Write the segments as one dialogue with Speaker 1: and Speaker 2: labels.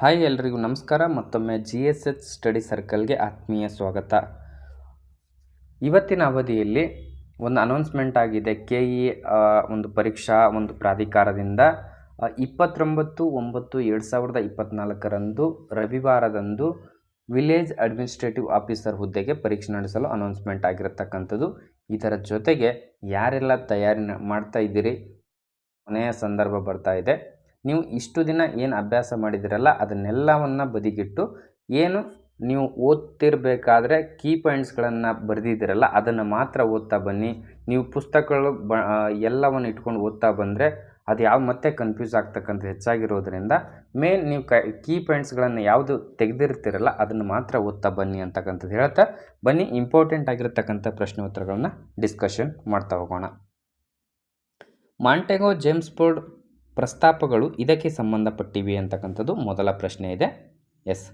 Speaker 1: Hi ಎಲ್ರಿಗೂ ನಮಸ್ಕಾರ. ಮತ್ತೊಮ್ಮೆ ಜಿ ಎಸ್ ಎಚ್ ಸ್ಟಡಿ ಸರ್ಕಲ್ಗೆ ಆತ್ಮೀಯ ಸ್ವಾಗತ. ಇವತ್ತಿನ ಅವಧಿಯಲ್ಲಿ ಒಂದು ಅನೌನ್ಸ್ಮೆಂಟ್ ಆಗಿದೆ. ಕೆ ಇ ಒಂದು ಪರೀಕ್ಷಾ, ಒಂದು ಪ್ರಾಧಿಕಾರದಿಂದ ಇಪ್ಪತ್ತೊಂಬತ್ತು ಒಂಬತ್ತು ಎರಡು ಸಾವಿರದ ಇಪ್ಪತ್ತ್ನಾಲ್ಕರಂದು ರವಿವಾರದಂದು ವಿಲೇಜ್ ಅಡ್ಮಿನಿಸ್ಟ್ರೇಟಿವ್ ಆಫೀಸರ್ ಹುದ್ದೆಗೆ ಪರೀಕ್ಷೆ ನಡೆಸಲು ಅನೌನ್ಸ್ಮೆಂಟ್ ಆಗಿರತಕ್ಕಂಥದ್ದು. ಇದರ ಜೊತೆಗೆ ಯಾರೆಲ್ಲ ತಯಾರಿ ಮಾಡ್ತಾ ಇದ್ದೀರಿ ಕೊನೆಯ ಸಂದರ್ಭ ಬರ್ತಾ ಇದೆ. ನೀವು ಇಷ್ಟು ದಿನ ಏನು ಅಭ್ಯಾಸ ಮಾಡಿದಿರಲ್ಲ, ಅದನ್ನೆಲ್ಲವನ್ನು ಬದಿಗಿಟ್ಟು ಏನು ನೀವು ಓದ್ತಿರಬೇಕಾದ್ರೆ ಕೀ ಪಾಯಿಂಟ್ಸ್ಗಳನ್ನು ಬರೆದಿದ್ದೀರಲ್ಲ ಅದನ್ನು ಮಾತ್ರ ಓದ್ತಾ ಬನ್ನಿ. ನೀವು ಪುಸ್ತಕಗಳು ಬ ಎಲ್ಲವನ್ನು ಇಟ್ಕೊಂಡು ಓದ್ತಾ ಬಂದರೆ ಅದು ಯಾವ ಮತ್ತೆ ಕನ್ಫ್ಯೂಸ್ ಆಗ್ತಕ್ಕಂಥ ಹೆಚ್ಚಾಗಿರೋದ್ರಿಂದ ಮೇನ್ ನೀವು ಕ ಕೀ ಪಾಯಿಂಟ್ಸ್ಗಳನ್ನು ಯಾವುದು ತೆಗೆದಿರ್ತೀರಲ್ಲ, ಅದನ್ನು ಮಾತ್ರ ಓದ್ತಾ ಬನ್ನಿ ಅಂತಕ್ಕಂಥದ್ದು ಹೇಳ್ತಾ ಬನ್ನಿ. ಇಂಪಾರ್ಟೆಂಟ್ ಆಗಿರತಕ್ಕಂಥ ಪ್ರಶ್ನೆ ಉತ್ತರಗಳನ್ನ ಡಿಸ್ಕಷನ್ ಮಾಡ್ತಾ ಹೋಗೋಣ. ಮಾಂಟೆಗೋ ಜೇಮ್ಸ್ ಬೋರ್ಡ್ ಪ್ರಸ್ತಾಪಗಳು ಇದಕ್ಕೆ ಸಂಬಂಧಪಟ್ಟಿವೆ ಅಂತಕ್ಕಂಥದ್ದು ಮೊದಲ ಪ್ರಶ್ನೆ ಇದೆ. ಎಸ್.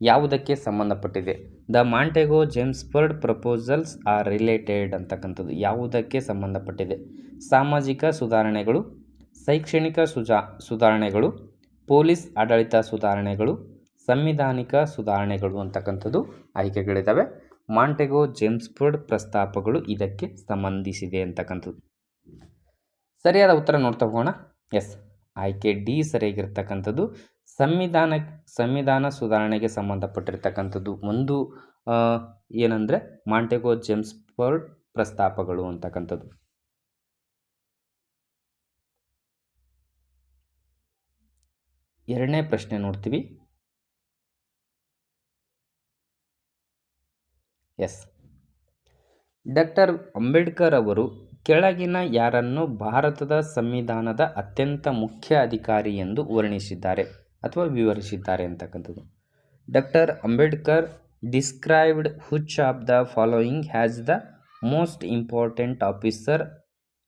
Speaker 1: ಯಾವುದಕ್ಕೆ ಸಂಬಂಧಪಟ್ಟಿದೆ? The Montague James Bird proposals are related ಅಂತಕ್ಕಂಥದ್ದು ಯಾವುದಕ್ಕೆ ಸಂಬಂಧಪಟ್ಟಿದೆ? ಸಾಮಾಜಿಕ ಸುಧಾರಣೆಗಳು, ಶೈಕ್ಷಣಿಕ ಸುಜಾ, ಸುಧಾರಣೆಗಳು, ಪೊಲೀಸ್ ಆಡಳಿತ ಸುಧಾರಣೆಗಳು, ಸಂವಿಧಾನಿಕ ಸುಧಾರಣೆಗಳು ಅಂತಕ್ಕಂಥದ್ದು ಆಯ್ಕೆಗಳಿದ್ದಾವೆ ಮಾಂಟೆಗೋ ಜೇಮ್ಸ್ ಬರ್ಡ್ ಪ್ರಸ್ತಾಪಗಳು ಇದಕ್ಕೆ ಸಂಬಂಧಿಸಿದೆ ಅಂತಕ್ಕಂಥದ್ದು. ಸರಿಯಾದ ಉತ್ತರ ನೋಡ್ತಾ ಹೋಗೋಣ. ಎಸ್ ಆಯ್ಕೆ ಡಿ ಸರಿಯಾಗಿರ್ತಕ್ಕಂಥದ್ದು. ಸಂವಿಧಾನ ಸಂವಿಧಾನ ಸುಧಾರಣೆಗೆ ಸಂಬಂಧಪಟ್ಟಿರ್ತಕ್ಕಂಥದ್ದು. ಒಂದು ಏನಂದರೆ ಮಾಂಟೆಗೋ ಜೇಮ್ಸ್ ಬರ್ಡ್ ಪ್ರಸ್ತಾಪಗಳು ಅಂತಕ್ಕಂಥದ್ದು. ಎರಡನೇ ಪ್ರಶ್ನೆ ನೋಡ್ತೀವಿ. ಎಸ್ ಡಾಕ್ಟರ್ ಅಂಬೇಡ್ಕರ್ ಅವರು ಕೆಳಗಿನ ಯಾರನ್ನು ಭಾರತದ ಸಂವಿಧಾನದ ಅತ್ಯಂತ ಮುಖ್ಯ ಅಧಿಕಾರಿ ಎಂದು ವರ್ಣಿಸಿದ್ದಾರೆ ಅಥವಾ ವಿವರಿಸಿದ್ದಾರೆ ಅಂತಕ್ಕಂಥದ್ದು. Doctor Ambedkar described which of the following has the most important officer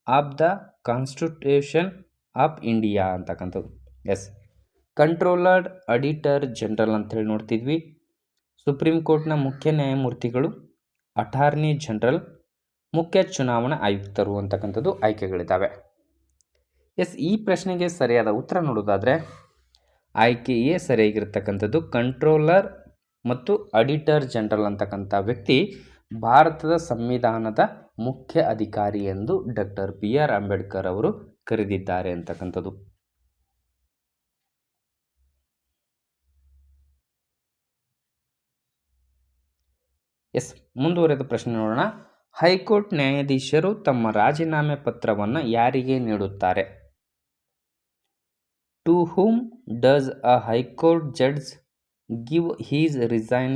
Speaker 1: of the constitution of India ಅಂತಕ್ಕಂಥದ್ದು. ಎಸ್. ಕಂಟ್ರೋಲರ್ ಅಡಿಟರ್ ಜನರಲ್ ಅಂತೇಳಿ ನೋಡ್ತಿದ್ವಿ. ಸುಪ್ರೀಂ ಕೋರ್ಟ್ನ ಮುಖ್ಯ ನ್ಯಾಯಮೂರ್ತಿಗಳು, ಅಟಾರ್ನಿ ಜನರಲ್ ಮುಖ್ಯ ಚುನಾವಣಾ ಆಯುಕ್ತರು ಅಂತಕ್ಕಂಥದ್ದು ಆಯ್ಕೆಗಳಿದ್ದಾವೆ. ಎಸ್, ಈ ಪ್ರಶ್ನೆಗೆ ಸರಿಯಾದ ಉತ್ತರ ನೋಡೋದಾದರೆ ಆಯ್ಕೆ ಎ ಸರಿಯಾಗಿರ್ತಕ್ಕಂಥದ್ದು ಕಂಟ್ರೋಲರ್ ಮತ್ತು ಅಡಿಟರ್ ಜನರಲ್ ಅಂತಕ್ಕಂಥ ವ್ಯಕ್ತಿ ಭಾರತದ ಸಂವಿಧಾನದ ಮುಖ್ಯ ಅಧಿಕಾರಿ ಎಂದು ಡಾಕ್ಟರ್ ಬಿ ಆರ್ ಅಂಬೇಡ್ಕರ್ ಅವರು ಕರೆದಿದ್ದಾರೆ ಅಂತಕ್ಕಂಥದ್ದು. ಎಸ್, ಮುಂದುವರೆದ ಪ್ರಶ್ನೆ ನೋಡೋಣ. ಹೈಕೋರ್ಟ್ ನ್ಯಾಯಾಧೀಶರು ತಮ್ಮ ರಾಜೀನಾಮೆ ಪತ್ರವನ್ನು ಯಾರಿಗೆ ನೀಡುತ್ತಾರೆ? To whom does a high court judge give his resign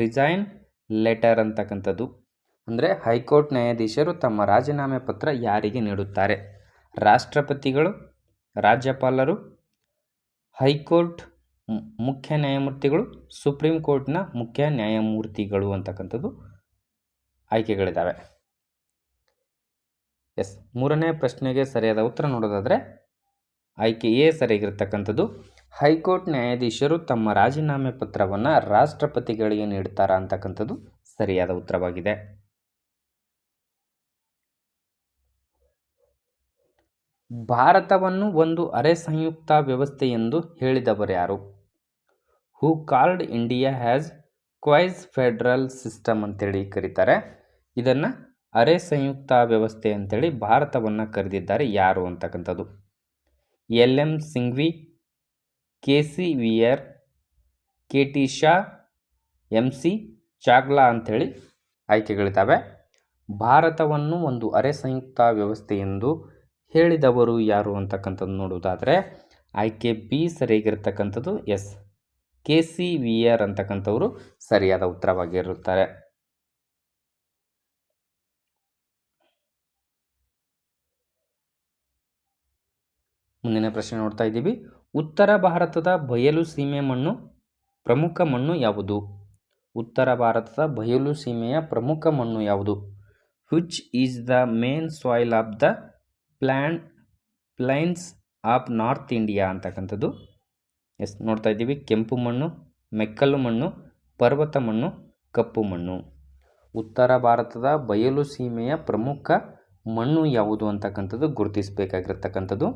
Speaker 1: resign letter ಅಂತಕ್ಕಂಥದ್ದು? ಅಂದರೆ ಹೈಕೋರ್ಟ್ ನ್ಯಾಯಾಧೀಶರು ತಮ್ಮ ರಾಜೀನಾಮೆ ಪತ್ರ ಯಾರಿಗೆ ನೀಡುತ್ತಾರೆ? ರಾಷ್ಟ್ರಪತಿಗಳು, ರಾಜ್ಯಪಾಲರು, ಹೈಕೋರ್ಟ್ ಮುಖ್ಯ ನ್ಯಾಯಮೂರ್ತಿಗಳು, ಸುಪ್ರೀಂ ಕೋರ್ಟ್ನ ಮುಖ್ಯ ನ್ಯಾಯಮೂರ್ತಿಗಳು ಅಂತಕ್ಕಂಥದ್ದು. ಆಯ್ಕೆಗಳಿದ್ದಾವೆ. ಎಸ್, ಮೂರನೇ ಪ್ರಶ್ನೆಗೆ ಸರಿಯಾದ ಉತ್ತರ ನೋಡೋದಾದರೆ, ಆಯ್ಕೆ ಎ ಸರಿಯಾಗಿರ್ತಕ್ಕಂಥದ್ದು. ಹೈಕೋರ್ಟ್ ನ್ಯಾಯಾಧೀಶರು ತಮ್ಮ ರಾಜೀನಾಮೆ ಪತ್ರವನ್ನು ರಾಷ್ಟ್ರಪತಿಗಳಿಗೆ ನೀಡ್ತಾರ ಅಂತಕ್ಕಂಥದ್ದು ಸರಿಯಾದ ಉತ್ತರವಾಗಿದೆ. ಭಾರತವನ್ನು ಒಂದು ಅರೆ ಸಂಯುಕ್ತ ವ್ಯವಸ್ಥೆ ಎಂದು ಹೇಳಿದವರು ಯಾರು? Who called India has quasi federal system ಅಂತೇಳಿ ಕರೀತಾರೆ. ಇದನ್ನು ಅರೆ ಸಂಯುಕ್ತ ವ್ಯವಸ್ಥೆ ಅಂತೇಳಿ ಭಾರತವನ್ನು ಕರೆದಿದ್ದಾರೆ ಯಾರು ಅಂತಕ್ಕಂಥದ್ದು. L M Singhvi, K C Wheare, K T Shah, M C Chagla ಅಂಥೇಳಿ ಆಯ್ಕೆಗಳಿದ್ದಾವೆ. ಭಾರತವನ್ನು ಒಂದು ಅರೆ ಸಂಯುಕ್ತ ವ್ಯವಸ್ಥೆ ಎಂದು ಹೇಳಿದವರು ಯಾರು ಅಂತಕ್ಕಂಥದ್ದು ನೋಡುವುದಾದರೆ, ಆಯ್ಕೆ ಬಿ ಸರಿಯಾಗಿರ್ತಕ್ಕಂಥದ್ದು yes. K C Wheare ಅಂತಕ್ಕಂಥವರು ಸರಿಯಾದ ಉತ್ತರವಾಗಿರುತ್ತಾರೆ. ಮುಂದಿನ ಪ್ರಶ್ನೆ ನೋಡ್ತಾ ಇದ್ದೀವಿ. ಉತ್ತರ ಭಾರತದ ಬಯಲು ಸೀಮೆ ಮಣ್ಣು ಪ್ರಮುಖ ಮಣ್ಣು ಯಾವುದು? ಉತ್ತರ ಭಾರತದ ಬಯಲು ಸೀಮೆಯ ಪ್ರಮುಖ ಮಣ್ಣು ಯಾವುದು? Which is the main soil of the plain plains of north India ಅಂತಕ್ಕಂಥದ್ದು. ಎಸ್, ನೋಡ್ತಾ ಇದ್ದೀವಿ. ಕೆಂಪು ಮಣ್ಣು, ಮೆಕ್ಕಲು ಮಣ್ಣು, ಪರ್ವತ ಮಣ್ಣು, ಕಪ್ಪು ಮಣ್ಣು. ಉತ್ತರ ಭಾರತದ ಬಯಲು ಸೀಮೆಯ ಪ್ರಮುಖ ಮಣ್ಣು ಯಾವುದು ಅಂತಕ್ಕಂಥದ್ದು ಗುರುತಿಸಬೇಕಾಗಿರ್ತಕ್ಕಂಥದ್ದು?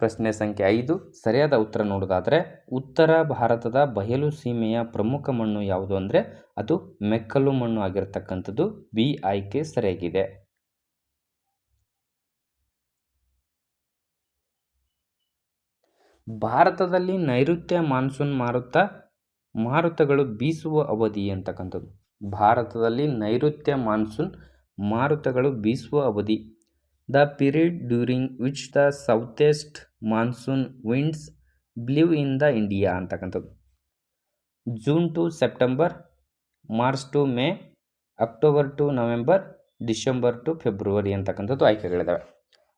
Speaker 1: ಪ್ರಶ್ನೆ ಸಂಖ್ಯೆ ಐದು. ಸರಿಯಾದ ಉತ್ತರ ನೋಡೋದಾದರೆ ಉತ್ತರ ಭಾರತದ ಬಯಲು ಸೀಮೆಯ ಪ್ರಮುಖ ಮಣ್ಣು ಯಾವುದು ಅಂದರೆ, ಅದು ಮೆಕ್ಕಲು ಮಣ್ಣು ಆಗಿರತಕ್ಕಂಥದ್ದು. ಬಿ, ಆಯ್ಕೆ ಸರಿಯಾಗಿದೆ. ಭಾರತದಲ್ಲಿ ನೈಋತ್ಯ ಮಾನ್ಸೂನ್ ಮಾರುತ, ಮಾರುತಗಳು ಬೀಸುವ ಅವಧಿ ಅಂತಕ್ಕಂಥದ್ದು. ಭಾರತದಲ್ಲಿ ನೈಋತ್ಯ ಮಾನ್ಸೂನ್ ಮಾರುತಗಳು ಬೀಸುವ ಅವಧಿ. The period during which the southwest monsoon winds blow in the India ಅಂತಕ್ಕಂಥದ್ದು. June to September, March to May, October to November, December to February ಅಂತಕ್ಕಂಥದ್ದು ಆಯ್ಕೆಗಳಿದ್ದಾವೆ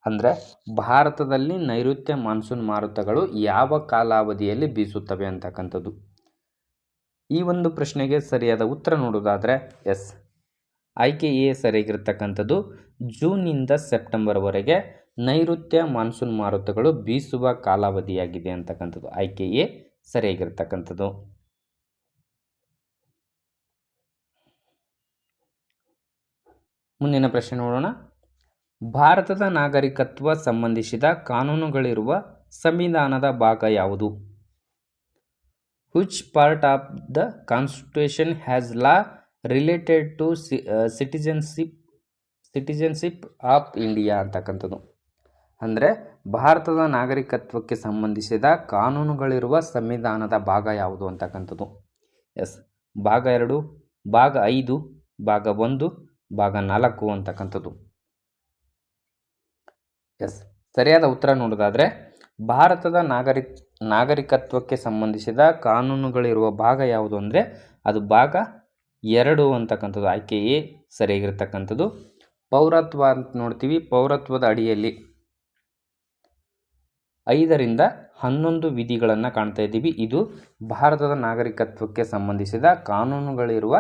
Speaker 1: ಅಂದರೆ ಭಾರತದಲ್ಲಿ ನೈಋತ್ಯ ಮಾನ್ಸೂನ್ ಮಾರುತಗಳು ಯಾವ ಕಾಲಾವಧಿಯಲ್ಲಿ ಬೀಸುತ್ತವೆ ಅಂತಕ್ಕಂಥದ್ದು? ಈ ಒಂದು ಪ್ರಶ್ನೆಗೆ ಸರಿಯಾದ ಉತ್ತರ ನೋಡೋದಾದರೆ ಎಸ್. ಆಯ್ಕೆ ಎ ಸರಿಯಾಗಿರ್ತಕ್ಕಂಥದ್ದು. ಜೂನಿಂದ ಸೆಪ್ಟೆಂಬರ್ವರೆಗೆ ನೈಋತ್ಯ ಮಾನ್ಸೂನ್ ಮಾರುತಗಳು ಬೀಸುವ ಕಾಲಾವಧಿಯಾಗಿದೆ ಅಂತಕ್ಕಂಥದ್ದು. ಆಯ್ಕೆ ಎ ಸರಿಯಾಗಿರ್ತಕ್ಕಂಥದ್ದು. ಮುಂದಿನ ಪ್ರಶ್ನೆ ನೋಡೋಣ. ಭಾರತದ ನಾಗರಿಕತ್ವ ಸಂಬಂಧಿಸಿದ ಕಾನೂನುಗಳಿರುವ ಸಂವಿಧಾನದ ಭಾಗ ಯಾವುದು? Which part of the constitution has law related to citizenship citizenship of India ಅಂತಕ್ಕಂಥದ್ದು. ಅಂದರೆ ಭಾರತದ ನಾಗರಿಕತ್ವಕ್ಕೆ ಸಂಬಂಧಿಸಿದ ಕಾನೂನುಗಳಿರುವ ಸಂವಿಧಾನದ ಭಾಗ ಯಾವುದು ಅಂತಕ್ಕಂಥದ್ದು? ಎಸ್ ಭಾಗ ಎರಡು, ಭಾಗ ಐದು, ಭಾಗ ಒಂದು, ಭಾಗ ನಾಲ್ಕು ಅಂತಕ್ಕಂಥದ್ದು. ಎಸ್ ಸರಿಯಾದ ಉತ್ತರ ನೋಡೋದಾದರೆ, ಭಾರತದ ನಾಗರಿ ನಾಗರಿಕತ್ವಕ್ಕೆ ಸಂಬಂಧಿಸಿದ ಕಾನೂನುಗಳಿರುವ ಭಾಗ ಯಾವುದು ಅಂದರೆ, ಅದು ಭಾಗ ಎರಡು ಅಂತಕ್ಕಂಥದ್ದು ಆಯ್ಕೆ ಎ ಸರಿಯಾಗಿರ್ತಕ್ಕಂಥದ್ದು. ಪೌರತ್ವ ಅಂತ ನೋಡ್ತೀವಿ. ಪೌರತ್ವದ ಅಡಿಯಲ್ಲಿ ಐದರಿಂದ ಹನ್ನೊಂದು ವಿಧಿಗಳನ್ನು ಕಾಣ್ತಾ ಇದ್ದೀವಿ. ಇದು ಭಾರತದ ನಾಗರಿಕತ್ವಕ್ಕೆ ಸಂಬಂಧಿಸಿದ ಕಾನೂನುಗಳಿರುವ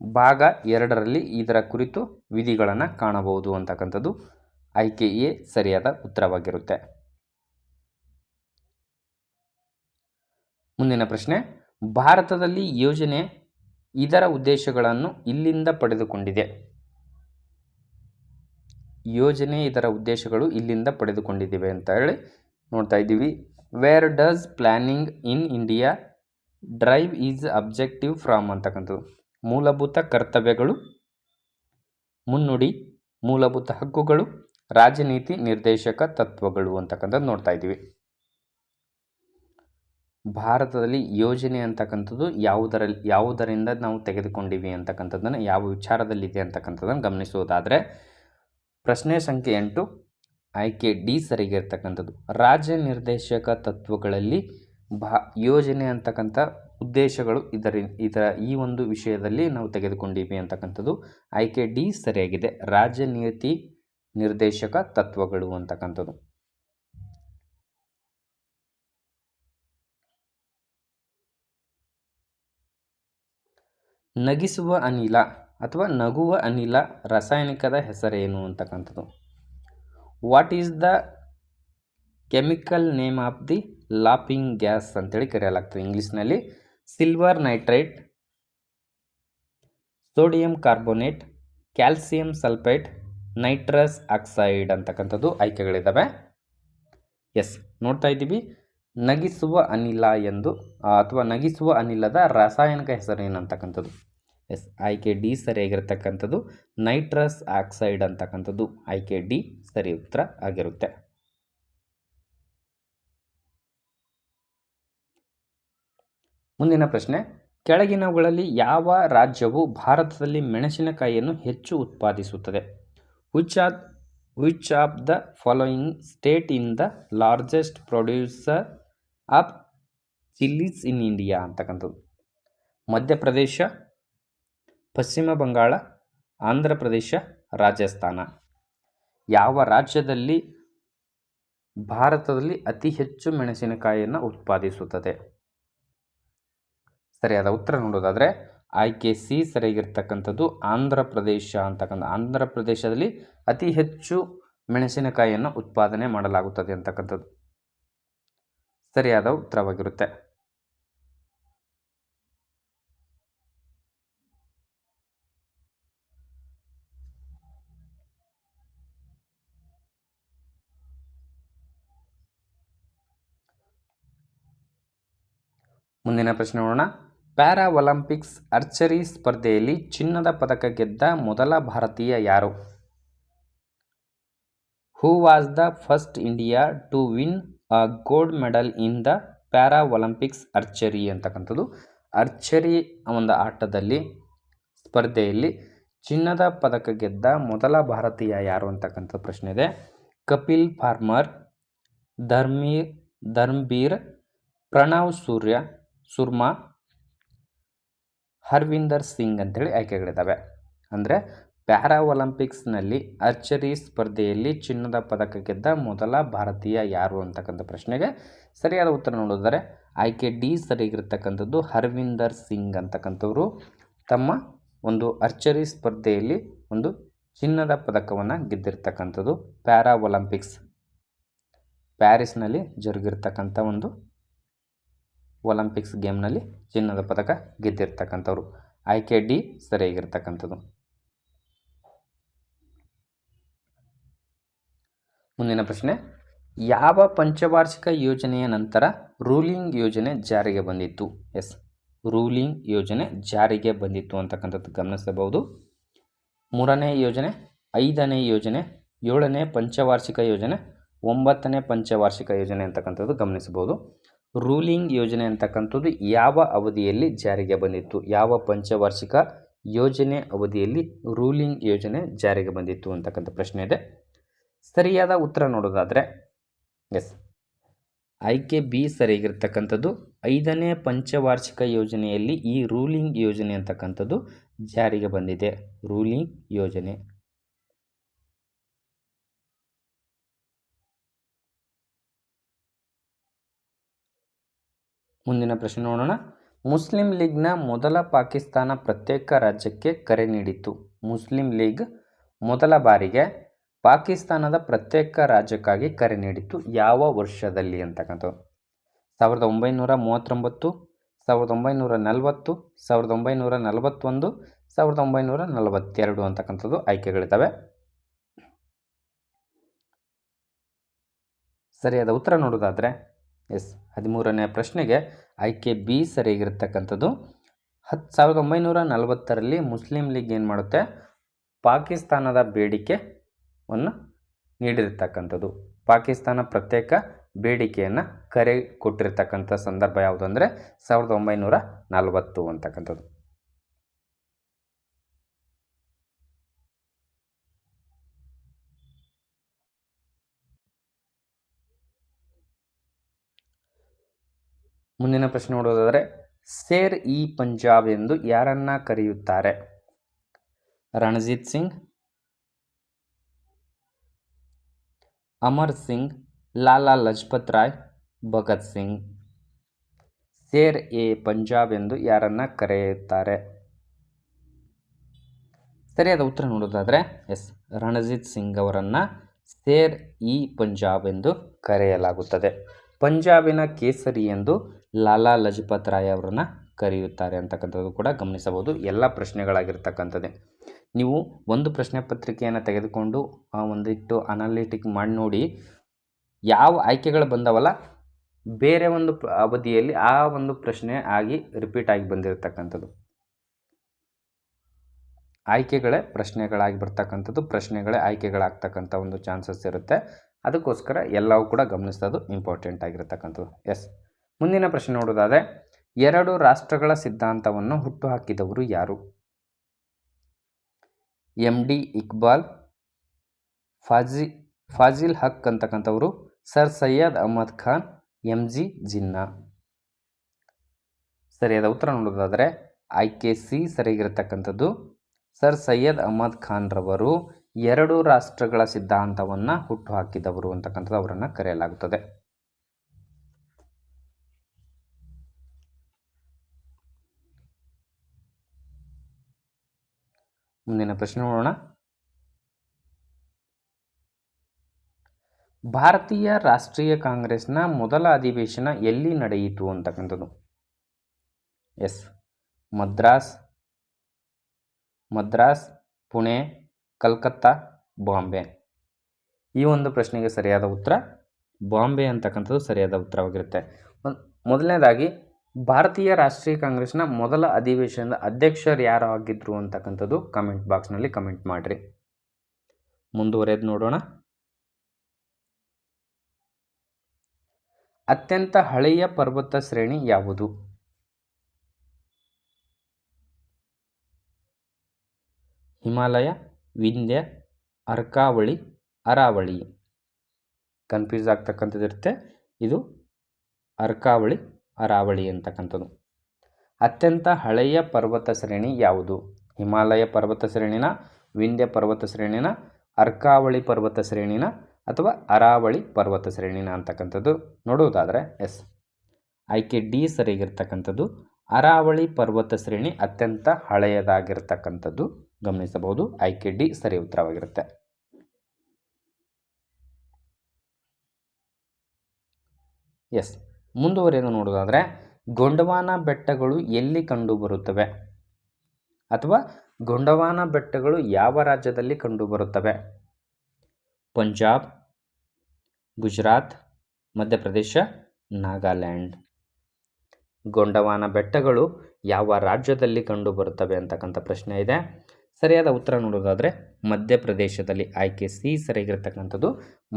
Speaker 1: ಭಾಗ ಎರಡರಲ್ಲಿ ಇದರ ಕುರಿತು ವಿಧಿಗಳನ್ನು ಕಾಣಬಹುದು ಅಂತಕ್ಕಂಥದ್ದು. ಆಯ್ಕೆ ಎ ಸರಿಯಾದ ಉತ್ತರವಾಗಿರುತ್ತೆ. ಮುಂದಿನ ಪ್ರಶ್ನೆ, ಭಾರತದಲ್ಲಿ ಯೋಜನೆ ಇದರ ಉದ್ದೇಶಗಳನ್ನು ಇಲ್ಲಿಂದ ಪಡೆದುಕೊಂಡಿದೆ. ಯೋಜನೆ ಇದರ ಉದ್ದೇಶಗಳು ಇಲ್ಲಿಂದ ಪಡೆದುಕೊಂಡಿದ್ದೇವೆ ಅಂತ ಹೇಳಿ ನೋಡ್ತಾ ಇದ್ದೀವಿ. Where does planning in India drive is objective from ಅಂತಕ್ಕಂಥದ್ದು. ಮೂಲಭೂತ ಕರ್ತವ್ಯಗಳು, ಮುನ್ನುಡಿ ಮೂಲಭೂತ ಹಕ್ಕುಗಳು ರಾಜನೀತಿ ನಿರ್ದೇಶಕ ತತ್ವಗಳು ಅಂತಕ್ಕಂಥದ್ದು ನೋಡ್ತಾ ಇದ್ದೀವಿ. ಭಾರತದಲ್ಲಿ ಯೋಜನೆ ಅಂತಕ್ಕಂಥದ್ದು ಯಾವುದರಲ್ಲಿ ಯಾವುದರಿಂದ ನಾವು ತೆಗೆದುಕೊಂಡಿವಿ ಅಂತಕ್ಕಂಥದ್ದನ್ನು ಯಾವ ವಿಚಾರದಲ್ಲಿದೆ ಅಂತಕ್ಕಂಥದ್ದನ್ನು ಗಮನಿಸುವುದಾದರೆ ಪ್ರಶ್ನೆ ಸಂಖ್ಯೆ ಎಂಟು, ಆಯ್ಕೆ ಡಿ ಸರಿಗಿರ್ತಕ್ಕಂಥದ್ದು. ರಾಜ್ಯ ನಿರ್ದೇಶಕ ತತ್ವಗಳಲ್ಲಿ ಭಾ, ಯೋಜನೆ ಅಂತಕ್ಕಂಥ ಉದ್ದೇಶಗಳು ಇದರ ಇದರ ಈ ಒಂದು ವಿಷಯದಲ್ಲಿ ನಾವು ತೆಗೆದುಕೊಂಡಿವಿ ಅಂತಕ್ಕಂಥದ್ದು ಆಯ್ಕೆ ಡಿ ಸರಿಯಾಗಿದೆ. ರಾಜ್ಯ ನೀತಿ ನಿರ್ದೇಶಕ ತತ್ವಗಳು ಅಂತಕ್ಕಂಥದ್ದು. ನಗಿಸುವ ಅನಿಲ ಅಥವಾ ನಗುವ ಅನಿಲ ರಾಸಾಯನಿಕದ ಹೆಸರೇನು ಅಂತಕ್ಕಂಥದ್ದು? What is the chemical name of the laughing gas ಅಂತೇಳಿ ಕರೆಯಲಾಗ್ತದೆ. ಇಂಗ್ಲೀಷ್ನಲ್ಲಿ silver nitrite sodium carbonate calcium sulphate nitrous oxide ಅಂತಕ್ಕಂಥದ್ದು ಆಯ್ಕೆಗಳಿದ್ದಾವೆ ಎಸ್, ನೋಡ್ತಾ ಇದ್ದೀವಿ. ನಗಿಸುವ ಅನಿಲ ಎಂದು ಅಥವಾ ನಗಿಸುವ ಅನಿಲದ ರಾಸಾಯನಿಕ ಹೆಸರೇನು ಅಂತಕ್ಕಂಥದ್ದು? ಎಸ್, ಆಯ್ಕೆ ಡಿ ಸರಿಯಾಗಿರ್ತಕ್ಕಂಥದ್ದು. ನೈಟ್ರಸ್ ಆಕ್ಸೈಡ್ ಅಂತಕ್ಕಂಥದ್ದು ಆಯ್ಕೆ ಡಿ ಸರಿ ಉತ್ತರ ಆಗಿರುತ್ತೆ. ಮುಂದಿನ ಪ್ರಶ್ನೆ. ಕೆಳಗಿನವುಗಳಲ್ಲಿ ಯಾವ ರಾಜ್ಯವು ಭಾರತದಲ್ಲಿ ಮೆಣಸಿನಕಾಯಿಯನ್ನು ಹೆಚ್ಚು ಉತ್ಪಾದಿಸುತ್ತದೆ? Which are which of the following state in the largest producer of chillies in India ಅಂತಕ್ಕಂಥದ್ದು. ಮಧ್ಯಪ್ರದೇಶ, ಪಶ್ಚಿಮ ಬಂಗಾಳ, ಆಂಧ್ರ ಪ್ರದೇಶ, ರಾಜಸ್ಥಾನ. ಯಾವ ರಾಜ್ಯದಲ್ಲಿ ಭಾರತದಲ್ಲಿ ಅತಿ ಹೆಚ್ಚು ಮೆಣಸಿನಕಾಯಿಯನ್ನು ಉತ್ಪಾದಿಸುತ್ತದೆ? ಸರಿಯಾದ ಉತ್ತರ ನೋಡೋದಾದರೆ ಆಯ್ಕೆ ಸಿ ಸರಿಯಾಗಿರ್ತಕ್ಕಂಥದ್ದು ಆಂಧ್ರ ಪ್ರದೇಶ ಅಂತಕ್ಕಂಥ, ಆಂಧ್ರ ಪ್ರದೇಶದಲ್ಲಿ ಅತಿ ಹೆಚ್ಚು ಮೆಣಸಿನಕಾಯಿಯನ್ನು ಉತ್ಪಾದನೆ ಮಾಡಲಾಗುತ್ತದೆ ಅಂತಕ್ಕಂಥದ್ದು. ಸರಿಯಾದ ಉತ್ತರವಾಗಿರುತ್ತೆ. ಮುಂದಿನ ಪ್ರಶ್ನೆ ನೋಡೋಣ. ಪ್ಯಾರಾ ಒಲಿಂಪಿಕ್ಸ್ ಆರ್ಚರಿ ಸ್ಪರ್ಧೆಯಲ್ಲಿ ಚಿನ್ನದ ಪದಕ ಗೆದ್ದ ಮೊದಲ ಭಾರತೀಯ ಯಾರು? Who was the first India to win a gold medal in the para Olympics archery ಅಂತಕ್ಕಂಥದ್ದು? ಅರ್ಚರಿ ಒಂದು ಆಟದಲ್ಲಿ, ಸ್ಪರ್ಧೆಯಲ್ಲಿ ಚಿನ್ನದ ಪದಕ ಗೆದ್ದ ಮೊದಲ ಭಾರತೀಯ ಯಾರು ಅಂತಕ್ಕಂಥ ಪ್ರಶ್ನೆ ಇದೆ. ಕಪಿಲ್ ಫಾರ್ಮರ್ ಧರ್ಮೀರ್ ಧರ್ಮಬೀರ್, ಪ್ರಣವ್ ಸೂರ್ಯ, ಸುರ್ಮಾ ಹರ್ವಿಂದರ್ ಸಿಂಗ್ ಅಂತೇಳಿ ಆಯ್ಕೆಗಳಿದ್ದಾವೆ ಅಂದರೆ ಪ್ಯಾರಾ ಒಲಿಂಪಿಕ್ಸ್ನಲ್ಲಿ ಆರ್ಚರಿ ಸ್ಪರ್ಧೆಯಲ್ಲಿ ಚಿನ್ನದ ಪದಕ ಗೆದ್ದ ಮೊದಲ ಭಾರತೀಯ ಯಾರು ಅಂತಕ್ಕಂಥ ಪ್ರಶ್ನೆಗೆ ಸರಿಯಾದ ಉತ್ತರ ನೋಡಿದರೆ ಆಯ್ಕೆ ಡಿ ಸರಿಗಿರ್ತಕ್ಕಂಥದ್ದು ಹರ್ವಿಂದರ್ ಸಿಂಗ್ ಅಂತಕ್ಕಂಥವ್ರು. ತಮ್ಮ ಒಂದು ಅರ್ಚರಿ ಸ್ಪರ್ಧೆಯಲ್ಲಿ ಒಂದು ಚಿನ್ನದ ಪದಕವನ್ನು ಗೆದ್ದಿರ್ತಕ್ಕಂಥದ್ದು ಪ್ಯಾರಾ ಒಲಿಂಪಿಕ್ಸ್ ಪ್ಯಾರಿಸ್ನಲ್ಲಿ ಜರುಗಿರ್ತಕ್ಕಂಥ ಒಂದು ಒಲಿಂಪಿಕ್ಸ್ ಗೇಮ್ನಲ್ಲಿ ಚಿನ್ನದ ಪದಕ ಗೆದ್ದಿರ್ತಕ್ಕಂಥವ್ರು. ಆಯ್ಕೆ ಡಿ ಸರಿಯಾಗಿರ್ತಕ್ಕಂಥದ್ದು. ಮುಂದಿನ ಪ್ರಶ್ನೆ. ಯಾವ ಪಂಚವಾರ್ಷಿಕ ಯೋಜನೆಯ ನಂತರ ರೂಲಿಂಗ್ ಯೋಜನೆ ಜಾರಿಗೆ ಬಂದಿತ್ತು? ಎಸ್. ರೂಲಿಂಗ್ ಯೋಜನೆ ಜಾರಿಗೆ ಬಂದಿತ್ತು ಅಂತಕ್ಕಂಥದ್ದು ಗಮನಿಸಬಹುದು. ಮೂರನೇ ಯೋಜನೆ, ಐದನೇ ಯೋಜನೆ, ಏಳನೇ ಪಂಚವಾರ್ಷಿಕ ಯೋಜನೆ, ಒಂಬತ್ತನೇ ಪಂಚವಾರ್ಷಿಕ ಯೋಜನೆ ಅಂತಕ್ಕಂಥದ್ದು ಗಮನಿಸಬಹುದು. ರೂಲಿಂಗ್ ಯೋಜನೆ ಅಂತಕ್ಕಂಥದ್ದು ಯಾವ ಅವಧಿಯಲ್ಲಿ ಜಾರಿಗೆ ಬಂದಿತ್ತು? ಯಾವ ಪಂಚವಾರ್ಷಿಕ ಯೋಜನೆ ಅವಧಿಯಲ್ಲಿ ರೂಲಿಂಗ್ ಯೋಜನೆ ಜಾರಿಗೆ ಬಂದಿತ್ತು ಅಂತಕ್ಕಂಥ ಪ್ರಶ್ನೆ ಇದೆ. ಸರಿಯಾದ ಉತ್ತರ ನೋಡೋದಾದರೆ, ಎಸ್. ಆಯ್ಕೆ ಬಿ ಸರಿಯಾಗಿರ್ತಕ್ಕಂಥದ್ದು. ಐದನೇ ಪಂಚವಾರ್ಷಿಕ ಯೋಜನೆಯಲ್ಲಿ ಈ ರೂಲಿಂಗ್ ಯೋಜನೆ ಅಂತಕ್ಕಂಥದ್ದು ಜಾರಿಗೆ ಬಂದಿದೆ. ರೂಲಿಂಗ್ ಯೋಜನೆ. ಮುಂದಿನ ಪ್ರಶ್ನೆ ನೋಡೋಣ. ಮುಸ್ಲಿಂ ಲೀಗ್ನ ಮೊದಲ ಪಾಕಿಸ್ತಾನ ಪ್ರತ್ಯೇಕ ರಾಜ್ಯಕ್ಕೆ ಕರೆ ನೀಡಿತು ಮುಸ್ಲಿಂ ಲೀಗ್ ಮೊದಲ ಬಾರಿಗೆ ಪಾಕಿಸ್ತಾನದ ಪ್ರತ್ಯೇಕ ರಾಜ್ಯಕ್ಕಾಗಿ ಕರೆ ನೀಡಿತ್ತು. ಯಾವ ವರ್ಷದಲ್ಲಿ ಅಂತಕ್ಕಂಥದ್ದು? ಸಾವಿರದ ಒಂಬೈನೂರ ಮೂವತ್ತೊಂಬತ್ತು, ಸಾವಿರದ ಒಂಬೈನೂರ ನಲವತ್ತು, ಸಾವಿರದ ಒಂಬೈನೂರ ನಲವತ್ತೊಂದು, ಸಾವಿರದ ಒಂಬೈನೂರ ನಲವತ್ತೆರಡು ಅಂತಕ್ಕಂಥದ್ದು ಆಯ್ಕೆಗಳಿದ್ದಾವೆ. ಸರಿಯಾದ ಉತ್ತರ ನೋಡೋದಾದರೆ ಎಸ್, ಹದಿಮೂರನೇ ಪ್ರಶ್ನೆಗೆ ಆಯ್ಕೆ ಬಿ ಸರಿಯಾಗಿರ್ತಕ್ಕಂಥದ್ದು. ಹತ್ತು ಸಾವಿರದ ಒಂಬೈನೂರ ನಲವತ್ತರಲ್ಲಿ ಮುಸ್ಲಿಂ ಲೀಗ್ ಏನು ಮಾಡುತ್ತೆ? ಪಾಕಿಸ್ತಾನದ ಬೇಡಿಕೆಯನ್ನು ನೀಡಿರ್ತಕ್ಕಂಥದ್ದು. ಪಾಕಿಸ್ತಾನ ಪ್ರತ್ಯೇಕ ಬೇಡಿಕೆಯನ್ನು ಕರೆ ಕೊಟ್ಟಿರ್ತಕ್ಕಂಥ ಸಂದರ್ಭ ಯಾವುದು ಅಂದರೆ ಸಾವಿರದ ಒಂಬೈನೂರ ನಲವತ್ತು ಅಂತಕ್ಕಂಥದ್ದು. ಮುಂದಿನ ಪ್ರಶ್ನೆ ನೋಡೋದಾದರೆ, ಸೇರ್ ಇ ಪಂಜಾಬ್ ಎಂದು ಯಾರನ್ನ ಕರೆಯುತ್ತಾರೆ? ರಣಜಿತ್ ಸಿಂಗ್, ಅಮರ್ ಸಿಂಗ್, ಲಾಲಾ ಲಜಪತ್ ರಾಯ್, ಭಗತ್ ಸಿಂಗ್. ಸೇರ್ ಎ ಪಂಜಾಬ್ ಎಂದು ಯಾರನ್ನ ಕರೆಯುತ್ತಾರೆ? ಸರಿಯಾದ ಉತ್ತರ ನೋಡೋದಾದರೆ, ಎಸ್, ರಣಜಿತ್ ಸಿಂಗ್ ಅವರನ್ನು ಸೇರ್ ಇ ಪಂಜಾಬ್ ಎಂದು ಕರೆಯಲಾಗುತ್ತದೆ. ಪಂಜಾಬಿನ ಕೇಸರಿ ಎಂದು ಲಾಲಾ ಲಜಪತ್ ರಾಯ್ ಅವರನ್ನು ಕರೆಯುತ್ತಾರೆ ಅಂತಕ್ಕಂಥದ್ದು ಕೂಡ ಗಮನಿಸಬಹುದು. ಎಲ್ಲ ಪ್ರಶ್ನೆಗಳಾಗಿರ್ತಕ್ಕಂಥದ್ದೇ. ನೀವು ಒಂದು ಪ್ರಶ್ನೆ ಪತ್ರಿಕೆಯನ್ನು ತೆಗೆದುಕೊಂಡು ಒಂದಿಟ್ಟು ಅನಾಲಿಟಿಕ್ ಮಾಡಿ ನೋಡಿ, ಯಾವ ಆಯ್ಕೆಗಳು ಬಂದವಲ್ಲ, ಬೇರೆ ಒಂದು ಅವಧಿಯಲ್ಲಿ ಆ ಒಂದು ಪ್ರಶ್ನೆ ಆಗಿ ರಿಪೀಟ್ ಆಗಿ ಬಂದಿರತಕ್ಕಂಥದ್ದು. ಆಯ್ಕೆಗಳೇ ಪ್ರಶ್ನೆಗಳಾಗಿ ಬರ್ತಕ್ಕಂಥದ್ದು, ಪ್ರಶ್ನೆಗಳೇ ಆಯ್ಕೆಗಳಾಗ್ತಕ್ಕಂಥ ಒಂದು ಚಾನ್ಸಸ್ ಇರುತ್ತೆ. ಅದಕ್ಕೋಸ್ಕರ ಎಲ್ಲವೂ ಕೂಡ ಗಮನಿಸೋದು ಇಂಪಾರ್ಟೆಂಟ್ ಆಗಿರತಕ್ಕಂಥದ್ದು. ಎಸ್ ಮುಂದಿನ ಪ್ರಶ್ನೆ ನೋಡೋದಾದರೆ, ಎರಡು ರಾಷ್ಟ್ರಗಳ ಸಿದ್ಧಾಂತವನ್ನು ಹುಟ್ಟುಹಾಕಿದವರು ಯಾರು? ಎಂ ಡಿ ಇಕ್ಬಾಲ್ ಫಾಜಿ, Fazil Haq ಅಂತಕ್ಕಂಥವರು, sir Syed Ahmad Khan M G Jinnah ಸರಿಯಾದ ಉತ್ತರ ನೋಡೋದಾದರೆ ಕೆ ಸಿ ಸರಿಯಾಗಿರತಕ್ಕಂಥದ್ದು ಸರ್ ಸೈಯದ್ ಅಹಮದ್ ಖಾನ್ ರವರು ಎರಡು ರಾಷ್ಟ್ರಗಳ ಸಿದ್ಧಾಂತವನ್ನು ಹುಟ್ಟುಹಾಕಿದವರು ಅಂತಕ್ಕಂಥದ್ದು ಅವರನ್ನು ಕರೆಯಲಾಗುತ್ತದೆ. ಮುಂದಿನ ಪ್ರಶ್ನೆ ನೋಡೋಣ. ಭಾರತೀಯ ರಾಷ್ಟ್ರೀಯ ಕಾಂಗ್ರೆಸ್ನ ಮೊದಲ ಅಧಿವೇಶನ ಎಲ್ಲಿ ನಡೆಯಿತು ಅಂತಕ್ಕಂಥದ್ದು? ಎಸ್, ಮದ್ರಾಸ್ ಮದ್ರಾಸ್, ಪುಣೆ ಕಲ್ಕತ್ತಾ ಬಾಂಬೆ. ಈ ಒಂದು ಪ್ರಶ್ನೆಗೆ ಸರಿಯಾದ ಉತ್ತರ ಬಾಂಬೆ ಅಂತಕ್ಕಂಥದ್ದು ಸರಿಯಾದ ಉತ್ತರವಾಗಿರುತ್ತೆ. ಮೊದ್- ಮೊದಲನೇದಾಗಿ ಭಾರತೀಯ ರಾಷ್ಟ್ರೀಯ ಕಾಂಗ್ರೆಸ್ನ ಮೊದಲ ಅಧಿವೇಶನದ ಅಧ್ಯಕ್ಷರು ಯಾರು ಆಗಿದ್ರು ಅಂತಕ್ಕಂಥದ್ದು ಕಮೆಂಟ್ ಬಾಕ್ಸ್ನಲ್ಲಿ ಕಮೆಂಟ್ ಮಾಡಿರಿ. ಮುಂದುವರೆದು ನೋಡೋಣ. ಅತ್ಯಂತ ಹಳೆಯ ಪರ್ವತ ಶ್ರೇಣಿ ಯಾವುದು? ಹಿಮಾಲಯ ವಿಂಧ್ಯ, ಅರ್ಕಾವಳಿ, ಅರಾವಳಿ. ಕನ್ಫ್ಯೂಸ್ ಆಗ್ತಕ್ಕಂಥದ್ದು ಇರುತ್ತೆ. ಇದು ಅರ್ಕಾವಳಿ, ಅರಾವಳಿ ಅಂತಕ್ಕಂಥದ್ದು. ಅತ್ಯಂತ ಹಳೆಯ ಪರ್ವತ ಶ್ರೇಣಿ ಯಾವುದು? ಹಿಮಾಲಯ ಪರ್ವತ ಶ್ರೇಣಿನ, ವಿಂಧ್ಯ ಪರ್ವತ ಶ್ರೇಣಿನ, ಅರ್ಕಾವಳಿ ಪರ್ವತ ಶ್ರೇಣಿನ, ಅಥವಾ ಅರಾವಳಿ ಪರ್ವತ ಶ್ರೇಣಿನ ಅಂತಕ್ಕಂಥದ್ದು? ನೋಡುವುದಾದರೆ, ಎಸ್. ಆಯ್ಕೆ ಡಿ ಸರಿಯಾಗಿರ್ತಕ್ಕಂಥದ್ದು ಅರಾವಳಿ ಪರ್ವತ ಶ್ರೇಣಿ ಅತ್ಯಂತ ಹಳೆಯದಾಗಿರ್ತಕ್ಕಂಥದ್ದು. ಗಮನಿಸಬಹುದು. ಆಯ್ಕೆ ಡಿ ಸರಿ ಉತ್ತರವಾಗಿರುತ್ತೆ. ಎಸ್. ಮುಂದುವರೆದು ನೋಡೋದಾದರೆ ಗೊಂಡವಾನ ಬೆಟ್ಟಗಳು ಎಲ್ಲಿ ಕಂಡುಬರುತ್ತವೆ? ಅಥವಾ ಗೊಂಡವಾನ ಬೆಟ್ಟಗಳು ಯಾವ ರಾಜ್ಯದಲ್ಲಿ ಕಂಡುಬರುತ್ತವೆ? ಪಂಜಾಬ್, ಗುಜರಾತ್, ಮಧ್ಯಪ್ರದೇಶ, ನಾಗಾಲ್ಯಾಂಡ್. ಗೊಂಡವಾನ ಬೆಟ್ಟಗಳು ಯಾವ ರಾಜ್ಯದಲ್ಲಿ ಕಂಡುಬರುತ್ತವೆ ಅಂತಕ್ಕಂಥ ಪ್ರಶ್ನೆ ಇದೆ. ಸರಿಯಾದ ಉತ್ತರ ನೋಡೋದಾದರೆ ಮಧ್ಯಪ್ರದೇಶದಲ್ಲಿ ಆಯ್ಕೆ ಸಿ ಸರಿಯಾಗಿರ್ತಕ್ಕಂಥದ್ದು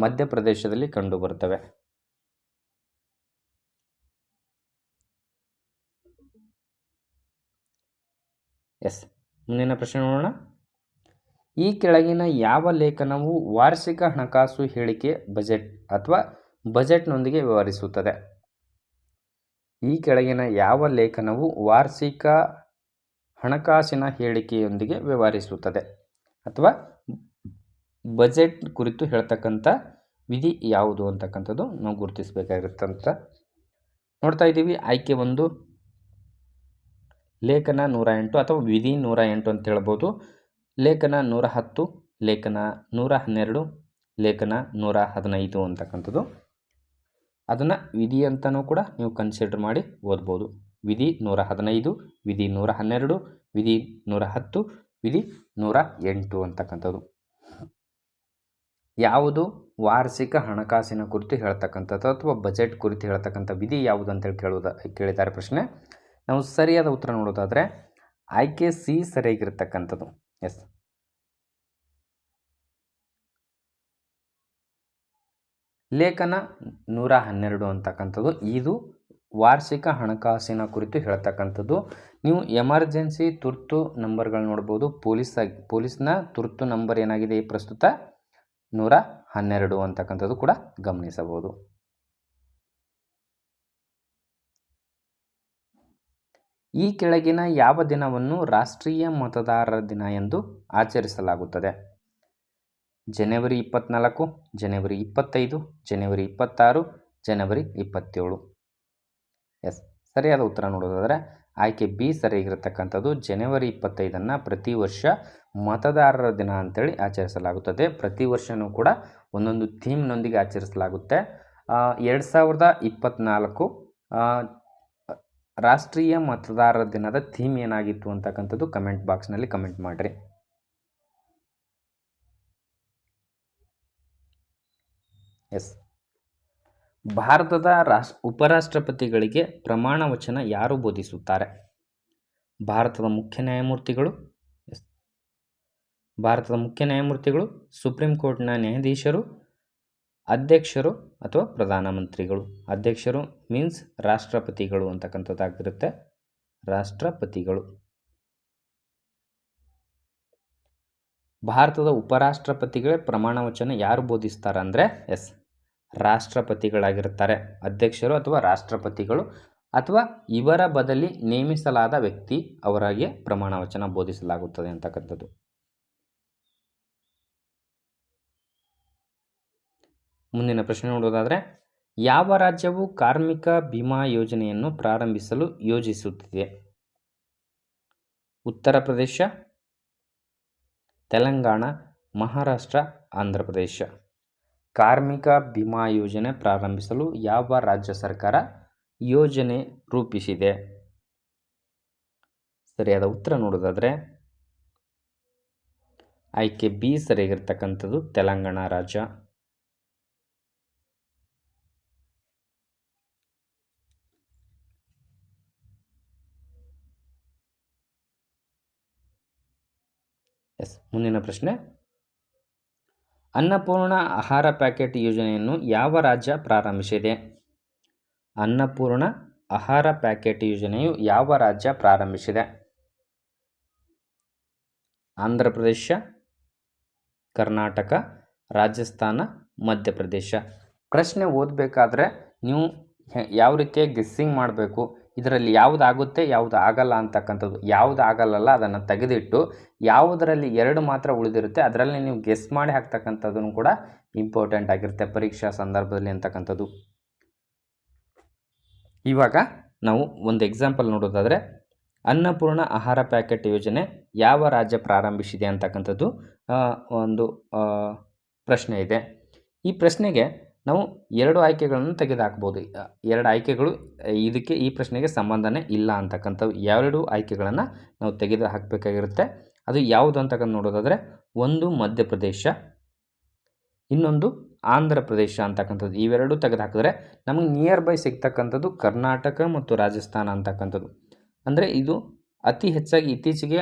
Speaker 1: ಮಧ್ಯಪ್ರದೇಶದಲ್ಲಿ ಕಂಡುಬರುತ್ತವೆ. ಎಸ್, ಮುಂದಿನ ಪ್ರಶ್ನೆ ನೋಡೋಣ. ಈ ಕೆಳಗಿನ ಯಾವ ಲೇಖನವು ವಾರ್ಷಿಕ ಹಣಕಾಸು ಹೇಳಿಕೆ ಬಜೆಟ್ ಅಥವಾ ಬಜೆಟ್ನೊಂದಿಗೆ ವ್ಯವಹರಿಸುತ್ತದೆ? ಈ ಕೆಳಗಿನ ಯಾವ ಲೇಖನವು ವಾರ್ಷಿಕ ಹಣಕಾಸಿನ ಹೇಳಿಕೆಯೊಂದಿಗೆ ವ್ಯವಹರಿಸುತ್ತದೆ? ಅಥವಾ ಬಜೆಟ್ ಕುರಿತು ಹೇಳ್ತಕ್ಕಂಥ ವಿಧಿ ಯಾವುದು ಅಂತಕ್ಕಂಥದ್ದು ನಾವು ಗುರುತಿಸಬೇಕಾಗಿರುತ್ತಂತ ನೋಡ್ತಾ ಇದ್ದೀವಿ, ಆಯ್ಕೆ ಒಂದು, ಲೇಖನ ನೂರ ಎಂಟು ಅಥವಾ ವಿಧಿ ನೂರ ಎಂಟು ಅಂತ ಹೇಳ್ಬೋದು. ಲೇಖನ ನೂರ ಹತ್ತು, ಲೇಖನ ನೂರ ಹನ್ನೆರಡು, ಲೇಖನ ನೂರ ಹದಿನೈದು ಅಂತಕ್ಕಂಥದ್ದು. ಅದನ್ನು ವಿಧಿ ಅಂತಲೂ ಕೂಡ ನೀವು ಕನ್ಸಿಡರ್ ಮಾಡಿ ಓದ್ಬೋದು. ವಿಧಿ ನೂರ ಹದಿನೈದು, ವಿಧಿ ನೂರ ಹನ್ನೆರಡು, ವಿಧಿ ನೂರ ಹತ್ತು, ವಿಧಿ ನೂರ ಎಂಟು ಅಂತಕ್ಕಂಥದ್ದು. ಯಾವುದು? ವಾರ್ಷಿಕ ಹಣಕಾಸಿನ ಕುರಿತು ಹೇಳ್ತಕ್ಕಂಥದ್ದು ಅಥವಾ ಬಜೆಟ್ ಕುರಿತು ಹೇಳ್ತಕ್ಕಂಥ ವಿಧಿ ಯಾವುದು ಅಂತೇಳಿ ಕೇಳುವುದ ಕೇಳಿದ್ದಾರೆ ಪ್ರಶ್ನೆ. ನಾವು ಸರಿಯಾದ ಉತ್ತರ ನೋಡೋದಾದರೆ, ಆಯ್ಕೆ ಸಿ ಸರಿಯಾಗಿರ್ತಕ್ಕಂಥದ್ದು. ಎಸ್ ಲೇಖನ ನೂರ ಹನ್ನೆರಡು ಅಂತಕ್ಕಂಥದ್ದು. ಇದು ವಾರ್ಷಿಕ ಹಣಕಾಸಿನ ಕುರಿತು ಹೇಳ್ತಕ್ಕಂಥದ್ದು. ನೀವು ಎಮರ್ಜೆನ್ಸಿ ತುರ್ತು ನಂಬರ್ಗಳು ನೋಡ್ಬೋದು. ಪೊಲೀಸ್ ಪೊಲೀಸ್ನ ತುರ್ತು ನಂಬರ್ ಏನಾಗಿದೆ ಈ ಪ್ರಸ್ತುತ? ನೂರ ಹನ್ನೆರಡು ಅಂತಕ್ಕಂಥದ್ದು ಕೂಡ ಗಮನಿಸಬಹುದು. ಈ ಕೆಳಗಿನ ಯಾವ ದಿನವನ್ನು ರಾಷ್ಟ್ರೀಯ ಮತದಾರರ ದಿನ ಎಂದು ಆಚರಿಸಲಾಗುತ್ತದೆ? ಜನವರಿ ಇಪ್ಪತ್ತ್ನಾಲ್ಕು ಜನವರಿ ಇಪ್ಪತ್ತೈದು, ಜನವರಿ ಇಪ್ಪತ್ತಾರು, ಜನವರಿ ಇಪ್ಪತ್ತೇಳು. ಎಸ್, ಸರಿಯಾದ ಉತ್ತರ ನೋಡೋದಾದರೆ ಆಯ್ಕೆ ಬಿ ಸರಿಯಾಗಿರತಕ್ಕಂಥದ್ದು. ಜನವರಿ ಇಪ್ಪತ್ತೈದನ್ನು ಪ್ರತಿ ವರ್ಷ ಮತದಾರರ ದಿನ ಅಂತೇಳಿ ಆಚರಿಸಲಾಗುತ್ತದೆ. ಪ್ರತಿ ವರ್ಷವೂ ಕೂಡ ಒಂದೊಂದು ಥೀಮ್ನೊಂದಿಗೆ ಆಚರಿಸಲಾಗುತ್ತೆ. ಎರಡು ಸಾವಿರದ ಇಪ್ಪತ್ತ್ನಾಲ್ಕು ರಾಷ್ಟ್ರೀಯ ಮತದಾರರ ದಿನದ ಥೀಮ್ ಏನಾಗಿತ್ತು ಅಂತಕ್ಕಂಥದ್ದು ಕಮೆಂಟ್ ಬಾಕ್ಸ್ನಲ್ಲಿ ಕಮೆಂಟ್ ಮಾಡಿರಿ. ಎಸ್. ಭಾರತದ ರಾಷ್ ಉಪರಾಷ್ಟ್ರಪತಿಗಳಿಗೆ ಪ್ರಮಾಣ ವಚನ ಯಾರು ಬೋಧಿಸುತ್ತಾರೆ? ಭಾರತದ ಮುಖ್ಯ ನ್ಯಾಯಮೂರ್ತಿಗಳು? ಎಸ್. ಭಾರತದ ಮುಖ್ಯ ನ್ಯಾಯಮೂರ್ತಿಗಳು, ಸುಪ್ರೀಂ ಕೋರ್ಟ್ನ ನ್ಯಾಯಾಧೀಶರು, ಅಧ್ಯಕ್ಷರು ಅಥವಾ ಪ್ರಧಾನಮಂತ್ರಿಗಳು ಅಧ್ಯಕ್ಷರು ಮೀನ್ಸ್ ರಾಷ್ಟ್ರಪತಿಗಳು ಅಂತಕ್ಕಂಥದ್ದಾಗಿರುತ್ತೆ. ರಾಷ್ಟ್ರಪತಿಗಳು. ಭಾರತದ ಉಪರಾಷ್ಟ್ರಪತಿಗಳೇ ಪ್ರಮಾಣ ವಚನ ಯಾರು ಬೋಧಿಸ್ತಾರೆ ಅಂದರೆ ಎಸ್, ರಾಷ್ಟ್ರಪತಿಗಳಾಗಿರ್ತಾರೆ. ಅಧ್ಯಕ್ಷರು ಅಥವಾ ರಾಷ್ಟ್ರಪತಿಗಳು ಅಥವಾ ಇವರ ಬದಲಿ ನೇಮಿಸಲಾದ ವ್ಯಕ್ತಿ ಅವರಿಗೆ ಪ್ರಮಾಣ ವಚನ ಬೋಧಿಸಲಾಗುತ್ತದೆ ಅಂತಕ್ಕಂಥದ್ದು. ಮುಂದಿನ ಪ್ರಶ್ನೆ ನೋಡೋದಾದರೆ, ಯಾವ ರಾಜ್ಯವು ಕಾರ್ಮಿಕ ಭೀಮಾ ಯೋಜನೆಯನ್ನು ಪ್ರಾರಂಭಿಸಲು ಯೋಜಿಸುತ್ತಿದೆ? ಉತ್ತರ ಪ್ರದೇಶ ತೆಲಂಗಾಣ, ಮಹಾರಾಷ್ಟ್ರ, ಆಂಧ್ರ ಪ್ರದೇಶ. ಕಾರ್ಮಿಕ ಬಿಮಾ ಯೋಜನೆ ಪ್ರಾರಂಭಿಸಲು ಯಾವ ರಾಜ್ಯ ಸರ್ಕಾರ ಯೋಜನೆ ರೂಪಿಸಿದೆ? ಸರಿಯಾದ ಉತ್ತರ ನೋಡೋದಾದರೆ, ಆಯ್ಕೆ ಬಿ ಸರಿಯಾಗಿರ್ತಕ್ಕಂಥದ್ದು ತೆಲಂಗಾಣ ರಾಜ್ಯ. ಎಸ್, ಮುಂದಿನ ಪ್ರಶ್ನೆ. ಅನ್ನಪೂರ್ಣ ಆಹಾರ ಪ್ಯಾಕೆಟ್ ಯೋಜನೆಯನ್ನು ಯಾವ ರಾಜ್ಯ ಪ್ರಾರಂಭಿಸಿದೆ? ಅನ್ನಪೂರ್ಣ ಆಹಾರ ಪ್ಯಾಕೆಟ್ ಯೋಜನೆಯು ಯಾವ ರಾಜ್ಯ ಪ್ರಾರಂಭಿಸಿದೆ? ಆಂಧ್ರ ಪ್ರದೇಶ, ಕರ್ನಾಟಕ, ರಾಜಸ್ಥಾನ ಮಧ್ಯಪ್ರದೇಶ ಪ್ರಶ್ನೆ ಓದಬೇಕಾದ್ರೆ ನೀವು ಯಾವ ರೀತಿಯ ಗೆಸ್ಸಿಂಗ್ ಮಾಡಬೇಕು? ಇದರಲ್ಲಿ ಯಾವುದು ಆಗುತ್ತೆ ಯಾವುದು ಆಗಲ್ಲ ಅಂತಕ್ಕಂಥದ್ದು. ಯಾವುದು ಆಗಲ್ಲಲ್ಲ ಅದನ್ನು ತೆಗೆದಿಟ್ಟು ಯಾವುದರಲ್ಲಿ ಎರಡು ಮಾತ್ರ ಉಳಿದಿರುತ್ತೆ, ಅದರಲ್ಲಿ ನೀವು ಗೆಸ್ ಮಾಡಿ ಹಾಕ್ತಕ್ಕಂಥದ್ದನ್ನು ಕೂಡ ಇಂಪಾರ್ಟೆಂಟ್ ಆಗಿರುತ್ತೆ ಪರೀಕ್ಷಾ ಸಂದರ್ಭದಲ್ಲಿ ಅಂತಕ್ಕಂಥದ್ದು. ಇವಾಗ ನಾವು ಒಂದು ಎಕ್ಸಾಂಪಲ್ ನೋಡೋದಾದರೆ, ಅನ್ನಪೂರ್ಣ ಆಹಾರ ಪ್ಯಾಕೆಟ್ ಯೋಜನೆ ಯಾವ ರಾಜ್ಯ ಪ್ರಾರಂಭಿಸಿದೆ ಅಂತಕ್ಕಂಥದ್ದು ಒಂದು ಪ್ರಶ್ನೆ ಇದೆ. ಈ ಪ್ರಶ್ನೆಗೆ ನಾವು ಎರಡು ಆಯ್ಕೆಗಳನ್ನು ತೆಗೆದುಹಾಕ್ಬೋದು ಎರಡು ಆಯ್ಕೆಗಳು ಇದಕ್ಕೆ ಈ ಪ್ರಶ್ನೆಗೆ ಸಂಬಂಧನೇ ಇಲ್ಲ ಅಂತಕ್ಕಂಥವು ಎರಡು ಆಯ್ಕೆಗಳನ್ನು ನಾವು ತೆಗೆದು ಹಾಕಬೇಕಾಗಿರುತ್ತೆ. ಅದು ಯಾವುದು ಅಂತಕ್ಕಂಥ ನೋಡೋದಾದರೆ, ಒಂದು ಮಧ್ಯಪ್ರದೇಶ, ಇನ್ನೊಂದು ಆಂಧ್ರ ಪ್ರದೇಶ ಅಂತಕ್ಕಂಥದ್ದು. ಇವೆರಡು ತೆಗೆದುಹಾಕಿದ್ರೆ ನಮಗೆ ನಿಯರ್ ಬೈ ಸಿಗ್ತಕ್ಕಂಥದ್ದು ಕರ್ನಾಟಕ ಮತ್ತು ರಾಜಸ್ಥಾನ ಅಂತಕ್ಕಂಥದ್ದು. ಅಂದರೆ ಇದು ಅತಿ ಹೆಚ್ಚಾಗಿ ಇತ್ತೀಚೆಗೆ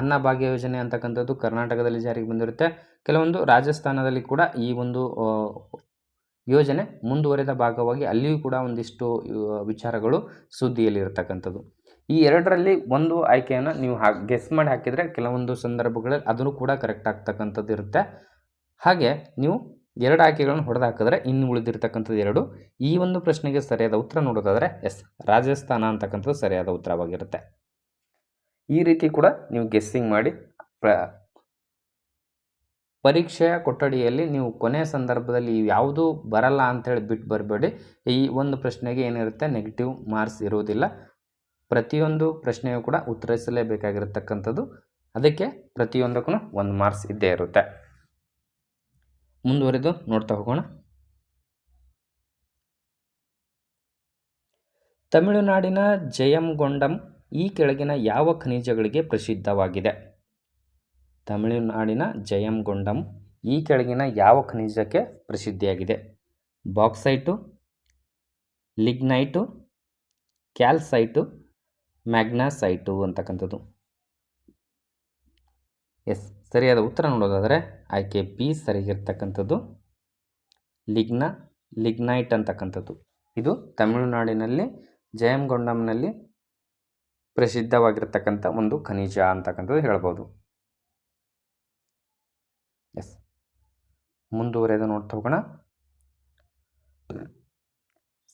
Speaker 1: ಅನ್ನಭಾಗ್ಯ ಯೋಜನೆ ಅಂತಕ್ಕಂಥದ್ದು ಕರ್ನಾಟಕದಲ್ಲಿ ಜಾರಿಗೆ ಬಂದಿರುತ್ತೆ. ಕೆಲವೊಂದು ರಾಜಸ್ಥಾನದಲ್ಲಿ ಕೂಡ ಈ ಒಂದು ಯೋಜನೆ ಮುಂದುವರೆದ ಭಾಗವಾಗಿ ಅಲ್ಲಿಯೂ ಕೂಡ ಒಂದಿಷ್ಟು ವಿಚಾರಗಳು ಸುದ್ದಿಯಲ್ಲಿರತಕ್ಕಂಥದ್ದು ಈ ಎರಡರಲ್ಲಿ ಒಂದು ಆಯ್ಕೆಯನ್ನು ನೀವು ಹಾ ಗೆಸ್ ಮಾಡಿ ಹಾಕಿದರೆ ಕೆಲವೊಂದು ಸಂದರ್ಭಗಳಲ್ಲಿ ಅದನ್ನು ಕೂಡ ಕರೆಕ್ಟ್ ಆಗ್ತಕ್ಕಂಥದ್ದು ಇರುತ್ತೆ. ಹಾಗೆ ನೀವು ಎರಡು ಆಯ್ಕೆಗಳನ್ನು ಹೊಡೆದು ಹಾಕಿದ್ರೆ ಇನ್ನು ಉಳಿದಿರ್ತಕ್ಕಂಥದ್ದು ಎರಡು. ಈ ಒಂದು ಪ್ರಶ್ನೆಗೆ ಸರಿಯಾದ ಉತ್ತರ ನೋಡೋದಾದರೆ ಎಸ್ ರಾಜಸ್ಥಾನ ಅಂತಕ್ಕಂಥದ್ದು ಸರಿಯಾದ ಉತ್ತರವಾಗಿರುತ್ತೆ. ಈ ರೀತಿ ಕೂಡ ನೀವು ಗೆಸ್ಸಿಂಗ್ ಮಾಡಿ ಪ್ರ ಪರೀಕ್ಷೆಯ ಕೊಠಡಿಯಲ್ಲಿ ನೀವು ಕೊನೆಯ ಸಂದರ್ಭದಲ್ಲಿ ಯಾವುದು ಬರಲ್ಲ ಅಂಥೇಳಿ ಬಿಟ್ಟು ಬರಬೇಡಿ. ಈ ಒಂದು ಪ್ರಶ್ನೆಗೆ ಏನಿರುತ್ತೆ? ನೆಗೆಟಿವ್ ಮಾರ್ಕ್ಸ್ ಇರುವುದಿಲ್ಲ. ಪ್ರತಿಯೊಂದು ಪ್ರಶ್ನೆಯೂ ಕೂಡ ಉತ್ತರಿಸಲೇಬೇಕಾಗಿರತಕ್ಕಂಥದ್ದು. ಅದಕ್ಕೆ ಪ್ರತಿಯೊಂದಕ್ಕೂ ಒಂದು ಮಾರ್ಕ್ಸ್ ಇದ್ದೇ ಇರುತ್ತೆ. ಮುಂದುವರೆದು ನೋಡ್ತಾ ಹೋಗೋಣ. ತಮಿಳುನಾಡಿನ ಜಯಂಗೊಂಡಂ ಈ ಕೆಳಗಿನ ಯಾವ ಖನಿಜಗಳಿಗೆ ಪ್ರಸಿದ್ಧವಾಗಿದೆ? ತಮಿಳುನಾಡಿನ ಜಯಂಗೊಂಡಂ ಈ ಕೆಳಗಿನ ಯಾವ ಖನಿಜಕ್ಕೆ ಪ್ರಸಿದ್ಧಿಯಾಗಿದೆ? ಬಾಕ್ಸೈಟು, ಲಿಗ್ನೈಟು, ಕ್ಯಾಲ್ಸೈಟು, ಮ್ಯಾಗ್ನಾಸೈಟು ಅಂತಕ್ಕಂಥದ್ದು. ಎಸ್, ಸರಿಯಾದ ಉತ್ತರ ನೋಡೋದಾದರೆ ಆಯ್ಕೆ ಬಿ ಸರಿಗಿರ್ತಕ್ಕಂಥದ್ದು. ಲಿಗ್ನ, ಲಿಗ್ನೈಟ್ ಅಂತಕ್ಕಂಥದ್ದು. ಇದು ತಮಿಳುನಾಡಿನಲ್ಲಿ, ಜಯಂಗೊಂಡಂನಲ್ಲಿ ಪ್ರಸಿದ್ಧವಾಗಿರ್ತಕ್ಕಂಥ ಒಂದು ಖನಿಜ ಅಂತಕ್ಕಂಥದ್ದು ಹೇಳ್ಬೋದು. ಎಸ್ ಮುಂದುವರೆದು ನೋಡ್ತಾ ಹೋಗೋಣ.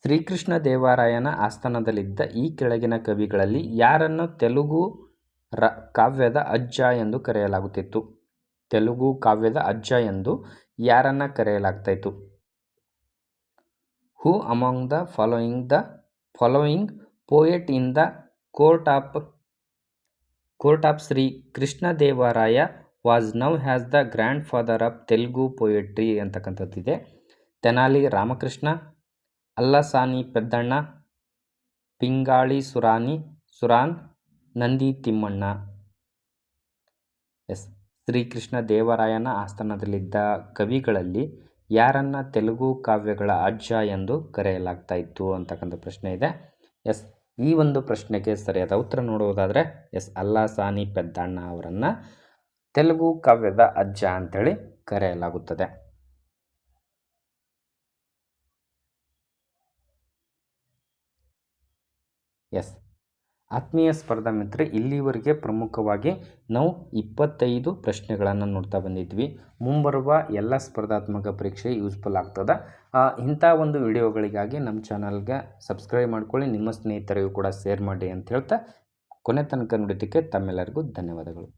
Speaker 1: ಶ್ರೀಕೃಷ್ಣ ದೇವರಾಯನ ಆಸ್ಥಾನದಲ್ಲಿದ್ದ ಈ ಕೆಳಗಿನ ಕವಿಗಳಲ್ಲಿ ಯಾರನ್ನು ತೆಲುಗು ರ ಕಾವ್ಯದ ಅಜ್ಜ ಎಂದು ಕರೆಯಲಾಗುತ್ತಿತ್ತು? ತೆಲುಗು ಕಾವ್ಯದ ಅಜ್ಜ ಎಂದು ಯಾರನ್ನ ಕರೆಯಲಾಗ್ತಾಯಿತ್ತು? Who among the following the following poet in the court of court of Shri Krishnadevaraya was known as the grandfather of Telugu poetry ಅಂತಕ್ಕಂಥದ್ದಿದೆ Tenali Ramakrishna, Allasani Peddanna, Pingali ಸುರಾನಿ, ಸುರಾನ್, Nandi Thimmanna. Yes, Shrikrishna ದೇವರಾಯನ ಆಸ್ಥಾನದಲ್ಲಿದ್ದ ಕವಿಗಳಲ್ಲಿ ಯಾರನ್ನ ತೆಲುಗು ಕಾವ್ಯಗಳ ಅಜ್ಜ ಎಂದು ಕರೆಯಲಾಗ್ತಾ ಇತ್ತು ಅಂತಕ್ಕಂಥ ಪ್ರಶ್ನೆ ಇದೆ. ಎಸ್, ಈ ಒಂದು ಪ್ರಶ್ನೆಗೆ ಸರಿಯಾದ ಉತ್ತರ ನೋಡುವುದಾದರೆ ಎಸ್, ಅಲ್ಲಾಸಾನಿ ಪೆದ್ದಣ್ಣ ಅವರನ್ನು ತೆಲುಗು ಕಾವ್ಯದ ಅಜ್ಜ ಅಂತೇಳಿ ಕರೆಯಲಾಗುತ್ತದೆ. ಎಸ್. ಆತ್ಮೀಯ ಸ್ಪರ್ಧಾ ಮಿತ್ರ ಇಲ್ಲಿವರೆಗೆ ಪ್ರಮುಖವಾಗಿ ನಾವು ಇಪ್ಪತ್ತೈದು ಪ್ರಶ್ನೆಗಳನ್ನು ನೋಡ್ತಾ ಬಂದಿದ್ವಿ. ಮುಂಬರುವ ಎಲ್ಲ ಸ್ಪರ್ಧಾತ್ಮಕ ಪರೀಕ್ಷೆ ಯೂಸ್ಫುಲ್ ಆಗ್ತದೆ. ಇಂಥ ಒಂದು ವಿಡಿಯೋಗಳಿಗಾಗಿ ನಮ್ಮ ಚಾನಲ್ಗೆ ಸಬ್ಸ್ಕ್ರೈಬ್ ಮಾಡ್ಕೊಳ್ಳಿ, ನಿಮ್ಮ ಸ್ನೇಹಿತರಿಗೂ ಕೂಡ ಶೇರ್ ಮಾಡಿ ಅಂತ ಹೇಳ್ತಾ ಕೊನೆ ತನಕ ನೋಡಿದ್ದಕ್ಕೆ ತಮ್ಮೆಲ್ಲರಿಗೂ ಧನ್ಯವಾದಗಳು.